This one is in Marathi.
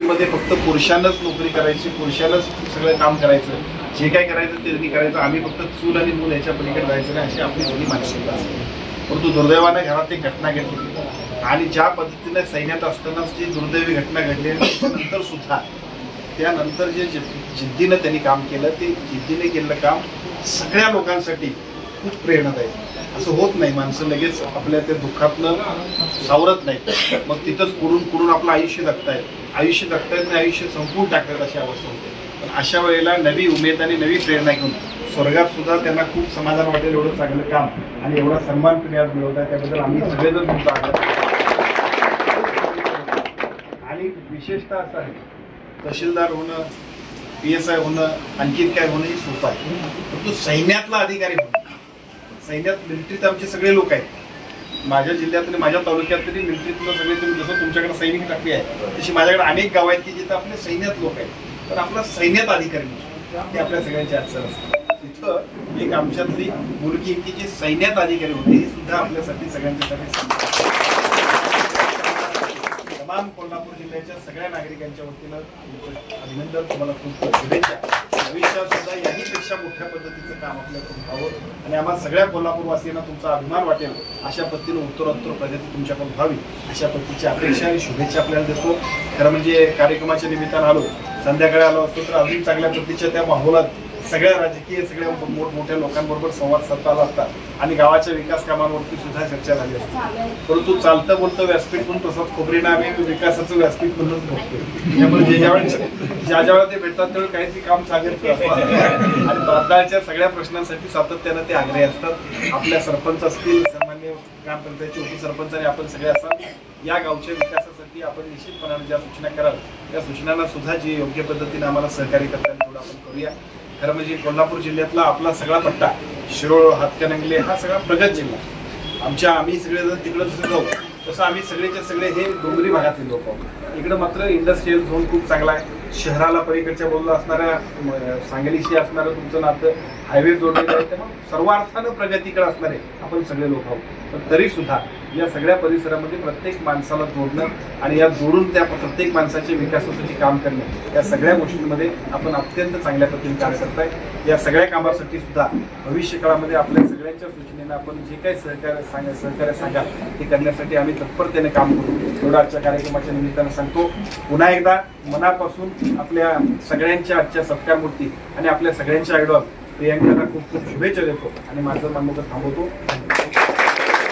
मध्ये फक्त पुरुषांनाच नोकरी करायची पुरुषांनाच सगळं काम करायचं. जे काय करायचं ते करायचं. आम्ही फक्त चूल आणि मूल याच्या पलीकडे जायचं नाही अशी आपली जुनी मानसिकता असते परंतु दुर्दैवाने घरात एक घटना घडली. आणि ज्या पद्धतीने सैन्यात असतानाच जी दुर्दैवी घटना घडली नंतर सुद्धा त्यानंतर जे जिद्दीनं त्यांनी काम केलं ते जिद्दीने केलेलं काम सगळ्या लोकांसाठी खूप प्रेरणादायी असं होत नाही. माणसं लगेच आपल्या त्या दुःखातनं सावरत नाही मग तिथंच कुडून कुडून आपलं आयुष्य जगतायत. आयुष्य जगतायत आणि आयुष्य संपून टाकतात अशी अवस्था होते. पण अशा वेळेला नवी उमेद आणि नवी प्रेरणा घेऊन स्वर्गात सुद्धा त्यांना खूप समाधान वाटेल एवढं चांगलं काम आणि एवढा सन्मान तुम्ही आज मिळवत आहे त्याबद्दल आम्ही सगळेजण तुमचा आभार आणि विशेषतः असं आहे तहसीलदार होणं पी एस आय होणं आणखीन काय होणं हे सोपं आहे. परंतु सैन्यातला अधिकारी होणं सैन्यात मिलिटरीत आमचे सगळे लोक आहेत. माझ्या जिल्ह्यात आणि माझ्या तालुक्यात तरी मिलिटरीतलं सगळे तुम्ही जसं तुमच्याकडे सैनिक टाकली आहे तशी माझ्याकडे अनेक गाव आहेत की जिथं आपले सैन्यात लोक आहेत. तर आपला सैन्यात अधिकारी ते आपल्या सगळ्यांचे अडचण असतात तिथं एक आमच्यातली मुलगी की जी सैन्यात अधिकारी होती ही सुद्धा आपल्यासाठी सगळ्यांच्यासाठी तमाम कोल्हापूर जिल्ह्याच्या सगळ्या नागरिकांच्या वतीनं अभिनंदन तुम्हाला खूप शुभेच्छा. भविष्यात सुद्धा याहीपेक्षा मोठ्या पद्धतीचं काम आपल्याकडून व्हावं. आणि आम्हाला सगळ्या कोल्हापूरवासियांना तुमचा अभिमान वाटेल. अशा पद्धतीनं उत्तरोत्तर प्रगती तुमच्याकडून व्हावी. अशा पद्धतीची अपेक्षा आणि शुभेच्छा आपल्याला देतो. खरं म्हणजे कार्यक्रमाच्या निमित्तानं आलो. संध्याकाळी आलो असतो तर अजून चांगल्या पद्धतीच्या त्या माहोलात सगळ्या राजकीय सगळ्या मोठमोठ्या लोकांबरोबर संवाद साधता आला असता. आणि गावाच्या विकास कामांवरती सुद्धा चर्चा झाली असते. परंतु चालतं बोलतं व्यासपीठ म्हणून तसंच खोबरीनं आम्ही विकासाचं व्यासपीठ म्हणूनच बघतो त्यामुळे जे ज्या वेळेस ज्या ज्या वेळेला ते भेटतात त्यावेळी काहीतरी काम सांगत आणि तात्काळच्या सगळ्या प्रश्नांसाठी सातत्यानं ते आग्रही असतात. आपल्या सरपंच असतील सामान्य ग्रामपंचायतचे उपसरपंच आणि आपण सगळे असाल या गावच्या विकासासाठी आपण निश्चितपणाने ज्या सूचना कराल त्या सूचनांना सुद्धा जी योग्य पद्धतीने आम्हाला सहकार्य करताना थोडं आपण करूया. खरं म्हणजे कोल्हापूर जिल्ह्यातला आपला सगळा पट्टा शिरोळ हातकणंगले हा सगळा प्रगत जिल्हा. आमच्या आम्ही सगळेजण तिकडं जसं जाऊ तसं आम्ही सगळेच्या सगळे हे डोंगरी भागातले लोक आहोत. इकडं मात्र इंडस्ट्रीयल झोन खूप चांगला आहे. शहराला पलीकडच्या बाजूला असणाऱ्या सांगलीशी असणारं तुमचं नातं हायवे जोडलेलं आहे त्यामुळे सर्वार्थानं प्रगतीकडे असणारे आपण सगळे लोक आहोत. पण तरी सुद्धा या सगळ्या परिसरामध्ये प्रत्येक माणसाला जोडणं आणि या जोडून त्या प्रत्येक माणसाच्या विकासासाठी काम करणं या सगळ्या गोष्टींमध्ये आपण अत्यंत चांगल्या पद्धतीने कार्य करताय. या सगळ्या कामासाठी सुद्धा भविष्य काळामध्ये आपल्या सगळ्यांच्या सूचनेनं आपण जे काही सहकार्य सांगा सहकार्य सांगा ते करण्यासाठी आम्ही तत्परतेने काम करू. एवढं आजच्या कार्यक्रमाच्या निमित्तानं सांगतो. पुन्हा एकदा मनापासून आपल्या सगळ्यांच्या आजच्या सत्कार मूर्ती आणि आपल्या सगळ्यांच्या आयडॉल प्रियांकाला खूप खूप शुभेच्छा देतो. आणि माझं मनमुख थांबवतो. धन्यवाद